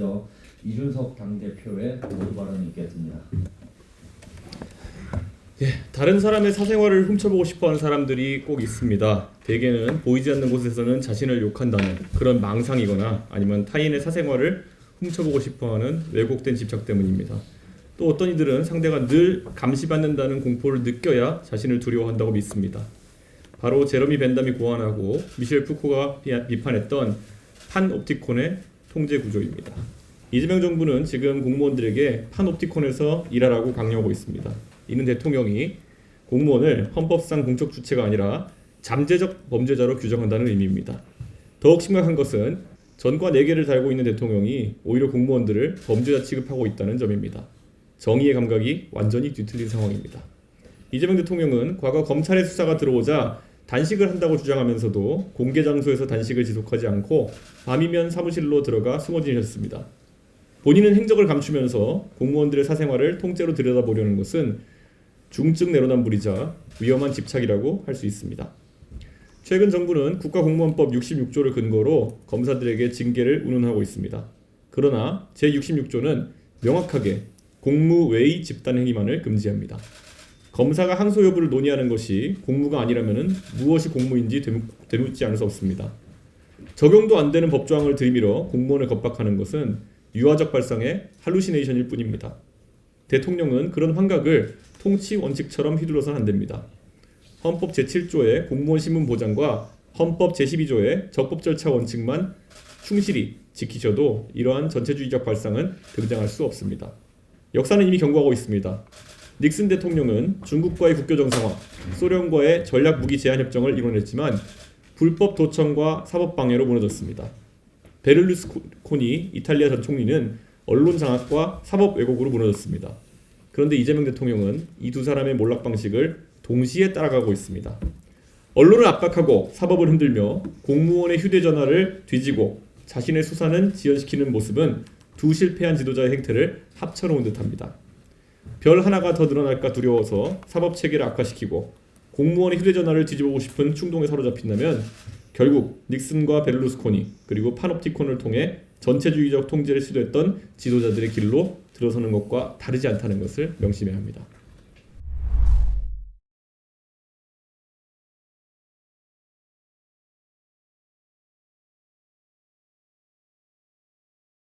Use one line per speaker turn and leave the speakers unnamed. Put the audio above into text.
먼저 이준석 당대표의 모두 발언이 있겠습니다.
다른 사람의 사생활을 훔쳐보고 싶어하는 사람들이 꼭 있습니다. 대개는 보이지 않는 곳에서는 자신을 욕한다는 그런 망상이거나 아니면 타인의 사생활을 훔쳐보고 싶어하는 왜곡된 집착 때문입니다. 또 어떤 이들은 상대가 늘 감시받는다는 공포를 느껴야 자신을 두려워한다고 믿습니다. 바로 제러미 벤담이 고안하고 미셸 푸코가 비- 비판했던 판 옵티콘의 통제 구조입니다. 이재명 정부는 지금 공무원들에게 판옵티콘에서 일하라고 강요하고 있습니다. 이는 대통령이 공무원을 헌법상 공적 주체가 아니라 잠재적 범죄자로 규정한다는 의미입니다. 더욱 심각한 것은 전과 4개를 달고 있는 대통령이 오히려 공무원들을 범죄자 취급하고 있다는 점입니다. 정의의 감각이 완전히 뒤틀린 상황입니다. 이재명 대통령은 과거 검찰의 수사가 들어오자 단식을 한다고 주장하면서도 공개 장소에서 단식을 지속하지 않고 밤이면 사무실로 들어가 숨어 지내셨습니다. 본인은 행적을 감추면서 공무원들의 사생활을 통째로 들여다보려는 것은 중증 내로남불이자 위험한 집착이라고 할 수 있습니다. 최근 정부는 국가공무원법 66조를 근거로 검사들에게 징계를 운운하고 있습니다. 그러나 제66조는 명확하게 공무 외의 집단 행위만을 금지합니다. 검사가 항소 여부를 논의하는 것이 공무가 아니라면 무엇이 공무인지 되묻- 되묻지 않을 수 없습니다. 적용도 안 되는 법조항을 들이밀어 공무원을 겁박하는 것은 유아적 발상의 할루시네이션일 뿐입니다. 대통령은 그런 환각을 통치 원칙처럼 휘둘러선 안 됩니다. 헌법 제7조의 공무원 신문 보장과 헌법 제12조의 적법 절차 원칙만 충실히 지키셔도 이러한 전체주의적 발상은 등장할 수 없습니다. 역사는 이미 경고하고 있습니다. 닉슨 대통령은 중국과의 국교 정상화, 소련과의 전략 무기 제한 협정을 이뤄냈지만 불법 도청과 사법 방해로 무너졌습니다. 베를루스코니 이탈리아 전 총리는 언론 장악과 사법 왜곡으로 무너졌습니다. 그런데 이재명 대통령은 이 두 사람의 몰락 방식을 동시에 따라가고 있습니다. 언론을 압박하고 사법을 흔들며 공무원의 휴대전화를 뒤지고 자신의 수사는 지연시키는 모습은 두 실패한 지도자의 행태를 합쳐놓은 듯합니다. 별 하나가 더 늘어날까 두려워서 사법 체계를 악화시키고 공무원의 휴대전화를 뒤져보고 싶은 충동에 사로잡힌다면 결국 닉슨과 베를루스코니 그리고 파놉티콘을 통해 전체주의적 통제를 시도했던 지도자들의 길로 들어서는 것과 다르지 않다는 것을 명심해야 합니다.